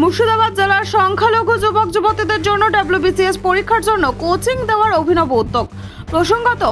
মুর্শিদাবাদ জেলার সংখ্যালঘু যুবক যুবতীদের জন্য ডাব্লিউবিসিএস পরীক্ষার জন্য কোচিং দেওয়ার অভিনব উদ্যোগ। প্রসঙ্গত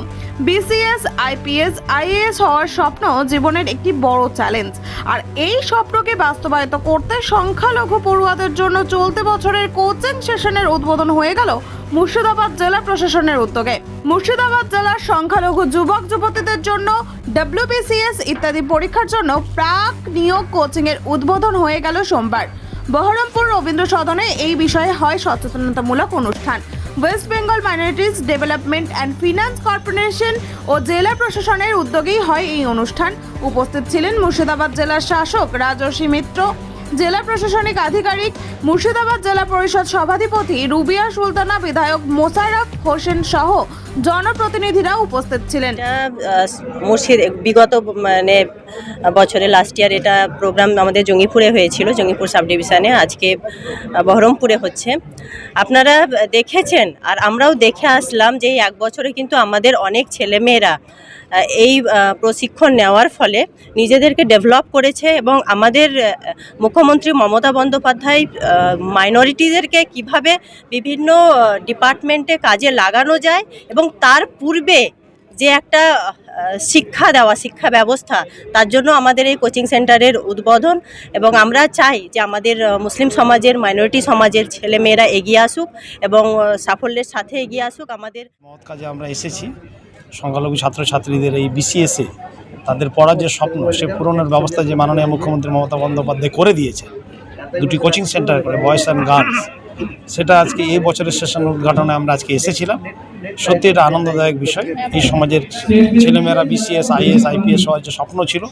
বিসিএস আইপিএস আইএএস হওয়ার স্বপ্ন জীবনের একটি বড় চ্যালেঞ্জ আর এই স্বপ্নকে বাস্তবায়িত করতে সংখ্যালঘু পড়ুয়াদের জন্য চলতি বছরের কোচিং সেশনের উদ্বোধন হয়ে গেল মুর্শিদাবাদ জেলা প্রশাসনের উদ্যোগে। মুর্শিদাবাদ জেলার সংখ্যালঘু যুবক যুবতীদের জন্য ডাব্লিউবিসিএস ইত্যাদি পরীক্ষার জন্য প্রাক নিয়োগ কোচিং এর উদ্বোধন হয়ে গেল সোমবার। বহরমপুর রবীন্দ্র সদনে এই বিষয়ে হয় সচেতনতামূলক অনুষ্ঠান। West Bengal minorities development and finance corporation ও জেলা প্রশাসনের উদ্যোগেই হয় এই অনুষ্ঠান। উপস্থিত ছিলেন মুর্শিদাবাদ জেলার শাসক রাজর্ষি মিত্র, জেলা প্রশাসনিক আধিকারিক মুর্শিদাবাদ জেলা পরিষদ সভাধিপতি রুবিয়া সুলতানা, বিধায়ক মোশাররফ হোসেন সহ জনপ্রতিনিধিরা উপস্থিত ছিলেন। মুর্শিদ, বিগত মানে বছরে লাস্ট ইয়ার এটা প্রোগ্রাম আমাদের জঙ্গিপুরে হয়েছিল, জঙ্গিপুর সাব ডিভিশনে আজকে বহরমপুরে হচ্ছে। আপনারা দেখেছেন, আর আমরাও দেখে আসলাম যে এক বছরে কিন্তু আমাদের অনেক ছেলেমেয়েরা এই প্রশিক্ষণ নেওয়ার ফলে নিজেদেরকে ডেভেলপ করেছে এবং আমাদের মুখ্যমন্ত্রী মমতা বন্দ্যোপাধ্যায় মাইনরিটিদেরকে কীভাবে বিভিন্ন ডিপার্টমেন্টে কাজে লাগানো যায় এবং তার পূর্বে যে একটা শিক্ষা দেওয়া, শিক্ষা ব্যবস্থা, তার জন্য আমাদের এই কোচিং সেন্টারের উদ্বোধন এবং আমরা চাই যে আমাদের মুসলিম সমাজের মাইনরিটি সমাজের ছেলেমেয়েরা এগিয়ে আসুক এবং সাফল্যের সাথে এগিয়ে আসুক আমাদের। মহৎ কাজে আমরা এসেছি। সংখ্যালঘু ছাত্রছাত্রীদের এই বিসিএসে তাদের পড়ার যে স্বপ্ন, সে পূরণের ব্যবস্থা যে মাননীয় মুখ্যমন্ত্রী মমতা বন্দ্যোপাধ্যায় করে দিয়েছে দুটি কোচিং সেন্টার করে বয়েজ অ্যান্ড গার্লস সেটা আজকে এই বছরের সেশন উদ্ঘাটনে আমরা আজকে এসেছিলাম। সত্যি এটা আনন্দদায়ক বিষয়। এই সমাজের ছেলেমেয়েরা বিসিএস আইএস আইপিএস হওয়ার যে স্বপ্ন ছিল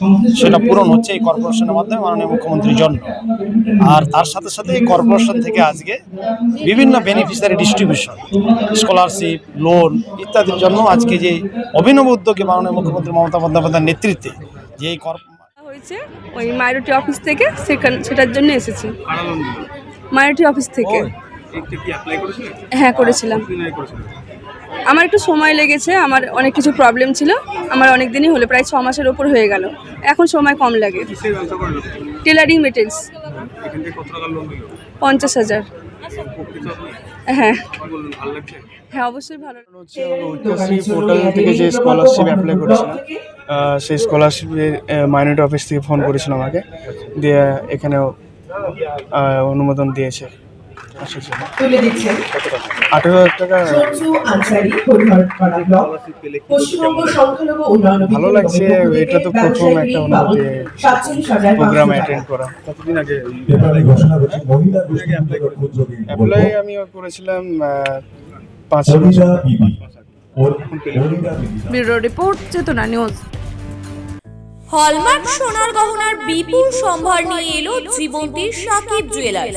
সেটা পূরণ হচ্ছে এই কর্পোরেশনের মাধ্যমে মাননীয় মুখ্যমন্ত্রীর জন্য। আর তার সাথে সাথে এই কর্পোরেশন থেকে আজকে বিভিন্ন বেনিফিশিয়ারি ডিস্ট্রিবিউশন স্কলারশিপ লোন ইত্যাদির জন্য আজকে যে অভিনব উদ্যোগে মাননীয় মুখ্যমন্ত্রী মমতা বন্দ্যোপাধ্যায়ের নেতৃত্বে যে এই কর্প হয়েছে ওই মাইনরিটি অফিস থেকে সেখান সেটার জন্য এসেছি। মাইনরিটি অফিস থেকে। হ্যাঁ করেছিলাম। আমার একটু সময় লেগেছে আমার অনেক কিছু প্রবলেম ছিল আমার অনেক দিনই হলো প্রায় ছ মাসের ওপর হয়ে গেল। এখন সময় কম লাগে। টেলারিং মেটেরিয়ালস পঞ্চাশ হাজার। হ্যাঁ। হ্যাঁ অবশ্যই ভালো ঐক্যশ্রী পোর্টাল থেকে যে স্কলারশিপ অ্যাপ্লাই করেছিলাম সেই স্কলারশিপের মাইনরিটি অফিস থেকে ফোন করেছিল আমাকে। দিয়ে এখানেও অনুমোদন দিয়েছে। তুলে দিচ্ছেন। আঠেরো হাজার টাকা। আনসারি হরিহরপাড়া ব্লক পশ্চিমবঙ্গ সংখ্যালঘু উন্নয়ন ভালো লাগছে, এটা তো প্রথম একটা অনুভূতি, প্রোগ্রাম অ্যাটেন্ড করা। ব্যাপারে ঘোষণা করছি মহিলা গোষ্ঠীর উদ্যোগে অ্যাপ্লাই আমি করেছিলাম পাঁচ অনিতা বিবি। ওর- Anita Bibi. Bureau report Chetana news. Hallmark সোনার গহনার বিপুল সম্ভার নিয়ে এলো জীবন্তীর সাকিব জুয়েলার্স।